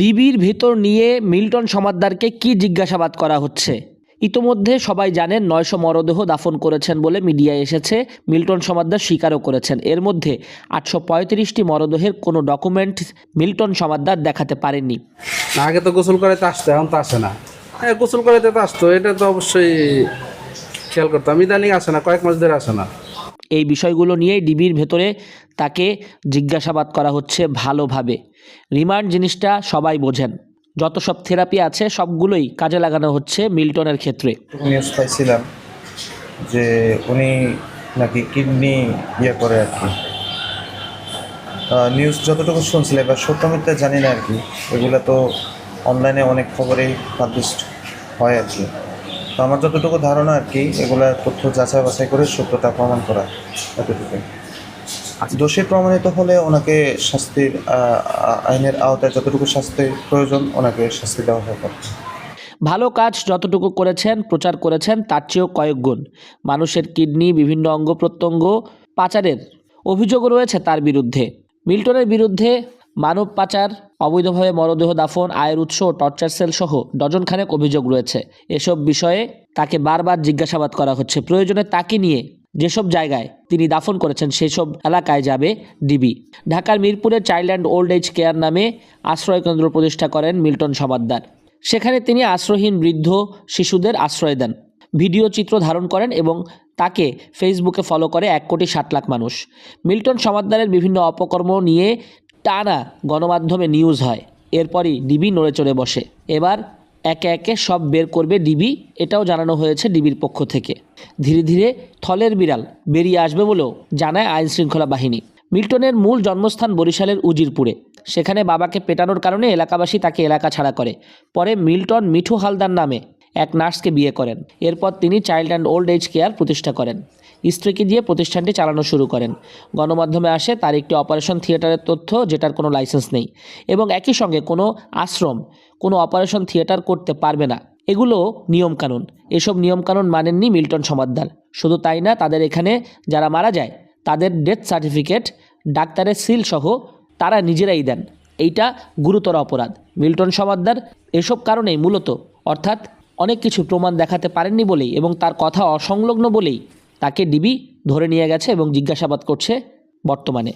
ডিবির ভেতর নিয়ে মিল্টন সমাদ্দারকে কি জিজ্ঞাসাবাদ করা হচ্ছে? ইতোমধ্যে সবাই জানেন নয়শো মরদেহ দাফন করেছেন বলে মিডিয়ায় এসেছে। মিল্টন সমাদ্দার স্বীকারও করেছেন। এর মধ্যে আটশো পঁয়ত্রিশটি মরদেহের কোনো ডকুমেন্ট মিল্টন সমাদ্দার দেখাতে পারেননি। আগে তো গোসল করাইতে আসতো, এখন তো আসে না। হ্যাঁ গোসল করাইতে তো আসতো, এটা তো অবশ্যই খেয়াল করতাম ইদানিং আসে না, কয়েক মাস ধরে আসে না। এই বিষয়গুলো নিয়ে ডিবির ভেতরে তাকে জিজ্ঞাসাবাদ করা হচ্ছে ভালোভাবে। রিমান্ড জিনিসটা সবাই বোঝেন। যত সব থেরাপি আছে, সবগুলোই কাজে লাগানো হচ্ছে মিল্টনের ক্ষেত্রে। নিউজ পাইছিলাম যে উনি নাকি কিডনি ইয়ে করে আর কি। নিউজ যতটুকু শুনছিলাম, এবার সত্য মিথ্যা জানি না আর কি। এগুলো তো অনলাইনে অনেক খবরেই পাবলিশ হয় আর কি। তো আমার যতটুকু ধারণা আর কি এগুলা তথ্য যাচাই বাছাই করে সত্যতা প্রমাণ করা এতটুকু দোষী প্রমাণিত হলে ওনাকে শাস্তির আইনের আওতায় যতটুকু শাস্তির প্রয়োজন ওনাকে শাস্তি দেওয়া হয়ে। হবে ভালো কাজ যতটুকু করেছেন প্রচার করেছেন তার চেয়েও কয়েক গুণ। মানুষের কিডনি বিভিন্ন অঙ্গ প্রত্যঙ্গ পাচারের অভিযোগ রয়েছে তার বিরুদ্ধে। মিল্টনের বিরুদ্ধে মানব পাচার অবৈধভাবে মরদেহ দাফন, আয়ের উৎস টর্চার সেল সহ ডজন খানেক অভিযোগ রয়েছে। এসব বিষয়ে তাকে বারবার জিজ্ঞাসাবাদ করা হচ্ছে। প্রয়োজনে তাকে নিয়ে যেসব জায়গায় তিনি দাফন করেছেন সেসব এলাকায় যাবে ডিবি। ঢাকার মিরপুরে child and old age care নামে আশ্রয় কেন্দ্র প্রতিষ্ঠা করেন মিল্টন সমাদ্দার। সেখানে তিনি আশ্রয়হীন বৃদ্ধ শিশুদের আশ্রয় দেন। ভিডিও চিত্র ধারণ করেন এবং তাকে ফেসবুকে ফলো করে এক কোটি ষাট লাখ মানুষ। মিল্টন সমাদ্দারের বিভিন্ন অপকর্ম নিয়ে টানা গণমাধ্যমে নিউজ হয়। এরপরই ডিবি নড়ে চড়ে বসে। এবার একে একে সব বের করবে ডিবি এটাও জানানো হয়েছে ডিবির পক্ষ থেকে। ধীরে ধীরে থলের বিড়াল বেরিয়ে আসবে বলেও জানায় আইন শৃঙ্খলা বাহিনী। মিল্টনের মূল জন্মস্থান বরিশালের উজিরপুরে। সেখানে বাবাকে পেটানোর কারণে এলাকাবাসী তাকে এলাকা ছাড়া করে। পরে মিল্টন মিঠু হালদার নামে এক নার্সকে বিয়ে করেন। এরপর তিনি child and old age care প্রতিষ্ঠা করেন। স্ত্রীকে দিয়ে প্রতিষ্ঠানটি চালানো শুরু করেন। গণমাধ্যমে আসে তার একটি অপারেশন থিয়েটারের তথ্য, যেটার কোনো লাইসেন্স নেই। এবং একই সঙ্গে কোনো আশ্রম, কোনো অপারেশন থিয়েটার করতে পারবে না। এগুলো নিয়মকানুন। এসব নিয়মকানুন মানেননি মিল্টন সমাদ্দার। শুধু তাই না, তাদের এখানে যারা মারা যায়, তাদের ডেথ সার্টিফিকেট, ডাক্তারের সিল সহ তারা নিজেরাই দেন। এইটা গুরুতর অপরাধ। মিল্টন সমাদ্দার এসব কারণেই মূলত, অর্থাৎ অনেক কিছু প্রমাণ দেখাতে পারেননি বলেই এবং তার কথা অসংলগ্ন বলেই তাকে ডিবি ধরে নিয়ে গেছে এবং জিজ্ঞাসাবাদ করছে বর্তমানে।